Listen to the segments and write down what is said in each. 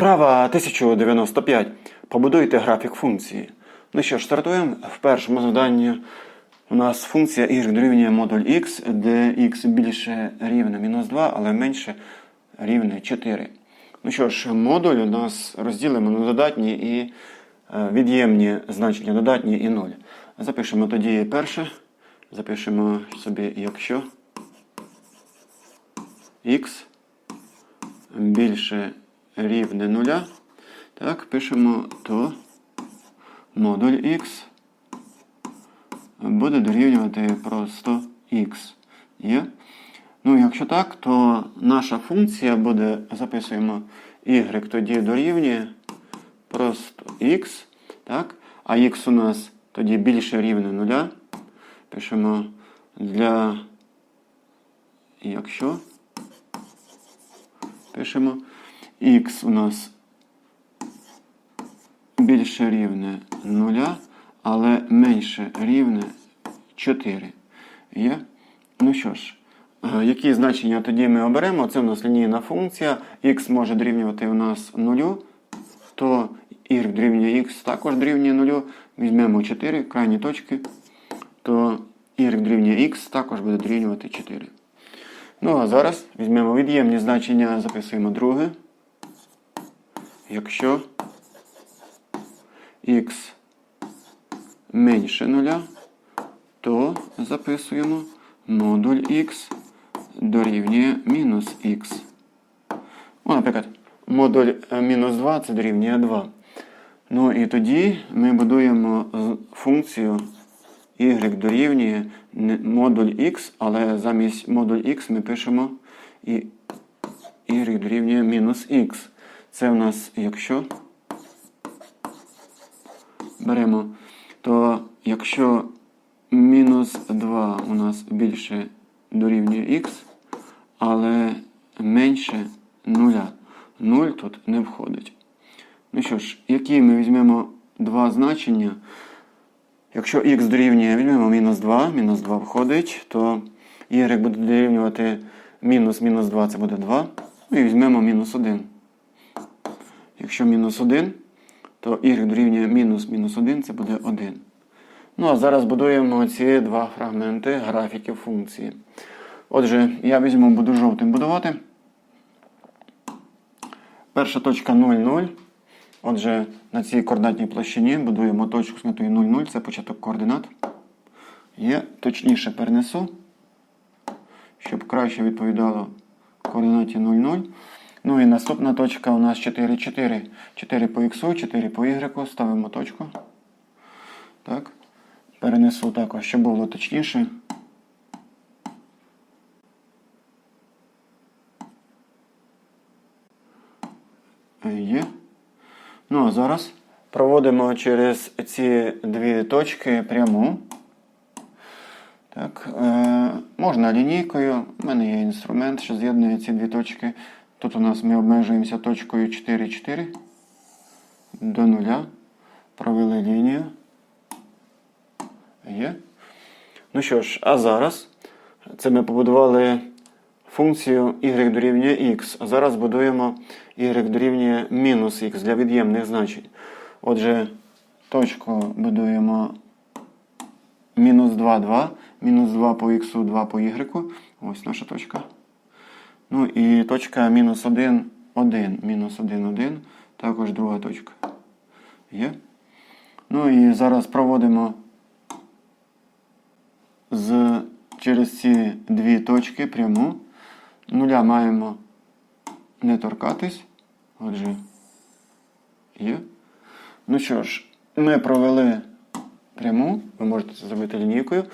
Вправа 1095. Побудуйте графік функції. Ну що ж, стартуємо. В першому завданні у нас функція y дорівнює модуль x, де x більше рівне мінус 2, але менше рівне 4. Ну що ж, модуль у нас розділимо на додатні і е, від'ємні значення, додатні і 0. Запишемо тоді перше. Запишемо собі, якщо x більше рівне нуля, так, пишемо, то модуль x буде дорівнювати просто x. Є? Ну, якщо так, то наша функція буде, записуємо y тоді дорівнює просто x, так? а x у нас тоді більше рівне нуля. Пишемо для якщо пишемо x у нас більше рівне 0, але менше рівне 4. Є? Ну що ж, е, які значення тоді ми оберемо? Це у нас лінійна функція. x може дорівнювати у нас 0, то y дорівнює x також дорівнює 0. Візьмемо 4 крайні точки, то y дорівнює x також буде дорівнювати 4. Ну, а зараз візьмемо від'ємні значення, записуємо друге. Якщо x менше нуля, то записуємо модуль x дорівнює мінус х. О, наприклад, модуль е, мінус 2 це дорівнює 2. Ну і тоді ми будуємо функцію y дорівнює модуль x, але замість модуль x ми пишемо і y дорівнює мінус x. Це в нас якщо беремо, то якщо мінус 2 у нас більше дорівнює x, але менше 0. 0 тут не входить. Ну що ж, які ми візьмемо два значення? Якщо х дорівнює, візьмемо мінус 2, мінус 2 входить, то y буде дорівнювати мінус мінус 2, це буде 2. Ну і візьмемо мінус 1. Якщо мінус 1, то y дорівнює мінус мінус 1, це буде 1. Ну а зараз будуємо ці два фрагменти графіків функції. Отже, я візьму, буду жовтим будувати. Перша точка 0, 0. Отже, на цій координатній площині будуємо точку з метою 0, 0. Це початок координат. Є, точніше перенесу, щоб краще відповідало координаті 0, 0. Ну і наступна точка у нас 4, 4. 4 по х, 4 по y. Ставимо точку. Так. Перенесу також, щоб було точніше. Є. Ну, а зараз проводимо через ці дві точки пряму. Так, е, можна лінійкою. У мене є інструмент, що з'єднує ці дві точки. Тут у нас ми обмежуємося точкою 4, 4 до нуля. Провели лінію. Є. Ну що ж, а зараз це ми побудували функцію y дорівнює x. А зараз будуємо y дорівнює мінус x для від'ємних значень. Отже, точку будуємо мінус 2, 2, мінус 2 по x, 2 по y. Ось наша точка. Ну і точка мінус 1, 1, мінус 1, 1, також друга точка. Є. Ну і зараз проводимо з, через ці дві точки пряму. Нуля маємо не торкатись. Отже, є. Ну що ж, ми провели пряму, ви можете це зробити лінійкою.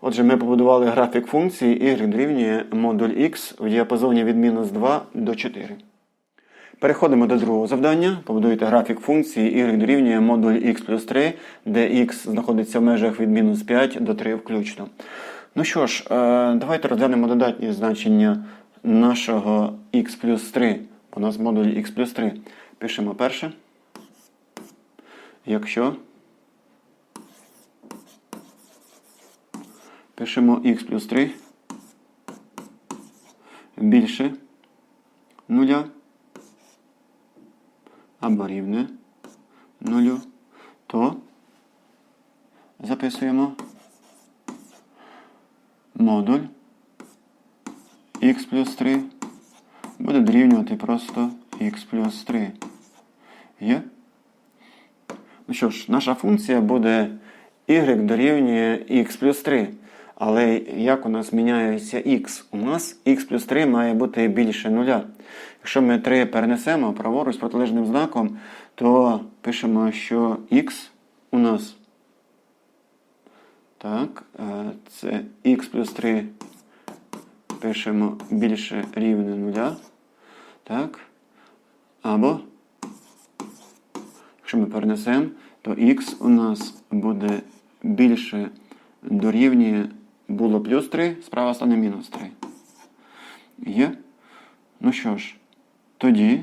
Отже, ми побудували графік функції y дорівнює модуль x в діапазоні від мінус 2 до 4. Переходимо до другого завдання. Побудуйте графік функції y дорівнює модуль x плюс 3, де x знаходиться в межах від мінус 5 до 3 включно. Ну що ж, е, давайте розглянемо додатні значення нашого x плюс 3. У нас модуль x плюс 3. Пишемо перше. Якщо пишемо x плюс 3 більше нуля або рівне 0, то записуємо модуль х плюс 3 буде дорівнювати просто х плюс 3. Є? Ну що ж, наша функція буде y дорівнює x плюс 3. Але як у нас міняється x? У нас x плюс 3 має бути більше нуля. Якщо ми 3 перенесемо праворуч з протилежним знаком, то пишемо, що x у нас так, е, це x плюс 3 пишемо більше рівне нуля. Так. Або, якщо ми перенесемо, то x у нас буде більше дорівнює було плюс 3, справа стане мінус 3. Є? Ну що ж, тоді,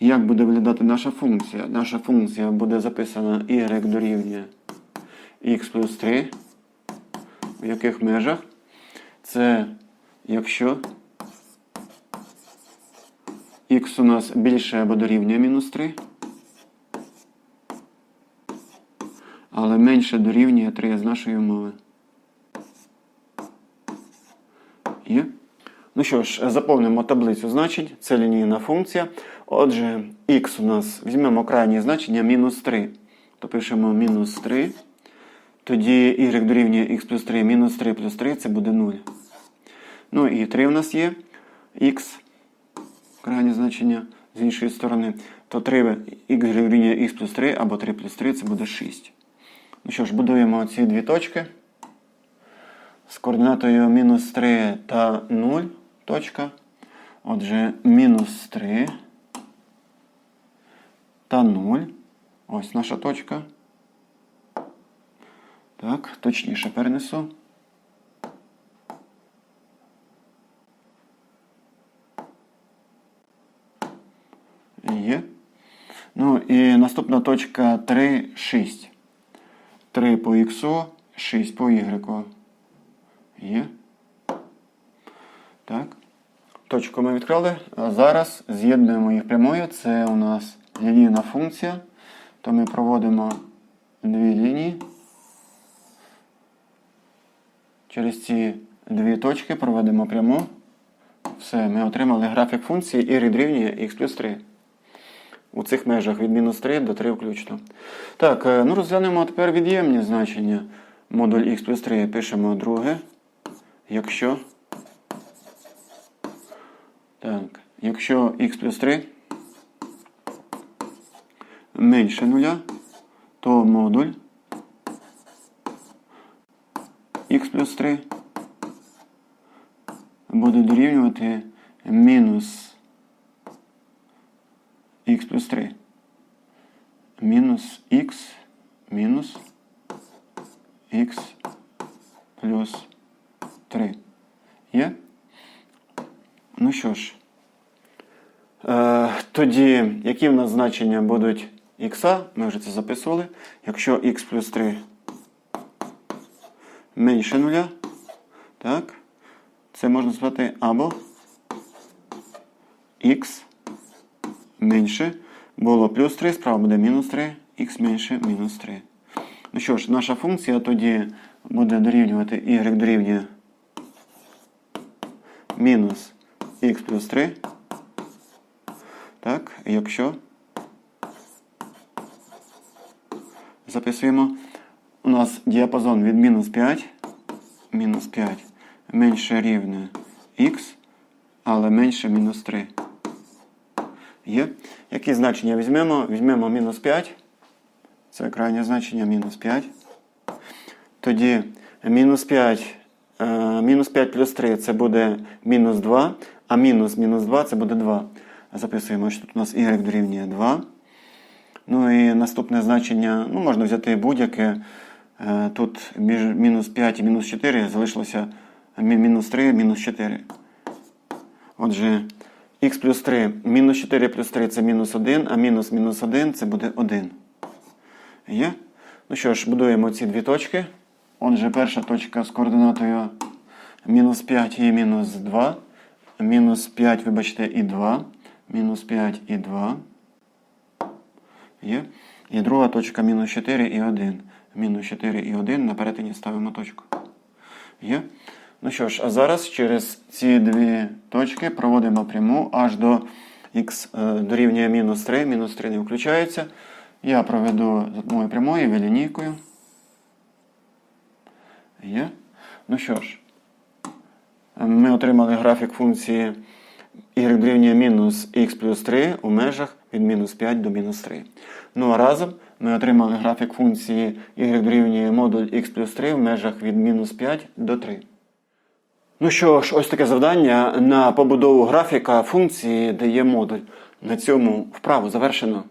як буде виглядати наша функція? Наша функція буде записана y дорівнює x плюс 3. В яких межах? Це якщо x у нас більше або дорівнює мінус 3, але менше дорівнює 3 з нашої умови. Є? Ну що ж, заповнимо таблицю значень. Це лінійна функція. Отже, x у нас візьмемо крайнє значення мінус 3. То пишемо мінус 3. Тоді y дорівнює x плюс 3, мінус 3 плюс 3 це буде 0. Ну і 3 у нас є x, крайнє значення з іншої сторони. То 3 y дорівнює x плюс 3 або 3 плюс 3 це буде 6. Ну що ж, будуємо ці дві точки з координатою мінус 3 та 0 точка. Отже, мінус 3 та 0. Ось наша точка. Так, точніше перенесу. Є. Ну і наступна точка 3, 6. 3 по х, 6 по y. Є. Так. Точку ми відкрили. Зараз з'єднуємо їх прямою. Це у нас лінійна функція. То ми проводимо дві лінії. Через ці дві точки проведемо пряму. Все, ми отримали графік функції y дорівнює x плюс 3. У цих межах від мінус 3 до 3 включно. Так, е, ну розглянемо тепер від'ємні значення. Модуль x плюс 3 пишемо друге. Якщо. Так, якщо x плюс 3 менше нуля, то модуль x плюс 3 буде дорівнювати мінус х плюс 3. Мінус х мінус х плюс 3. Є? Ну що ж, е, тоді, які в нас значення будуть х, ми вже це записували. Якщо х плюс 3 менше нуля, так, це можна звати або х менше було плюс 3, справа буде мінус 3, х менше мінус 3. Ну що ж, наша функція тоді буде дорівнювати y дорівнює мінус х плюс 3. Так, якщо записуємо, у нас діапазон від мінус 5, мінус 5 менше рівне х, але менше мінус 3. Є. Які значення візьмемо? Візьмемо мінус 5. Це крайнє значення мінус 5. Тоді мінус 5, е, мінус 5 плюс 3 це буде мінус 2, а мінус мінус 2 це буде 2. Записуємо, що тут у нас y дорівнює 2. Ну і наступне значення, ну, можна взяти будь-яке. Е, Тут між мінус 5 і мінус 4 залишилося мінус 3, мінус 4. Отже, х плюс 3, мінус 4 плюс 3 це мінус 1, а мінус мінус 1 це буде 1. Є? Ну що ж, будуємо ці дві точки. Отже, перша точка з координатою мінус 5 і мінус 2. Мінус 5, вибачте, і 2. Мінус 5 і 2. Є. І друга точка мінус 4 і 1. Мінус 4 і 1 на перетині ставимо точку. Є. Ну що ж, а зараз через ці дві точки проводимо пряму аж до х е, дорівнює мінус 3. Мінус 3 не включається. Я проведу одною прямою і лінійкою. Є. Ну що ж, ми отримали графік функції y дорівнює мінус х плюс 3 у межах від мінус 5 до мінус 3. Ну а разом ми отримали графік функції y дорівнює модуль х плюс 3 в межах від мінус 5 до 3. Ну що ж, ось таке завдання на побудову графіка функції дає модуль. На цьому вправу завершено.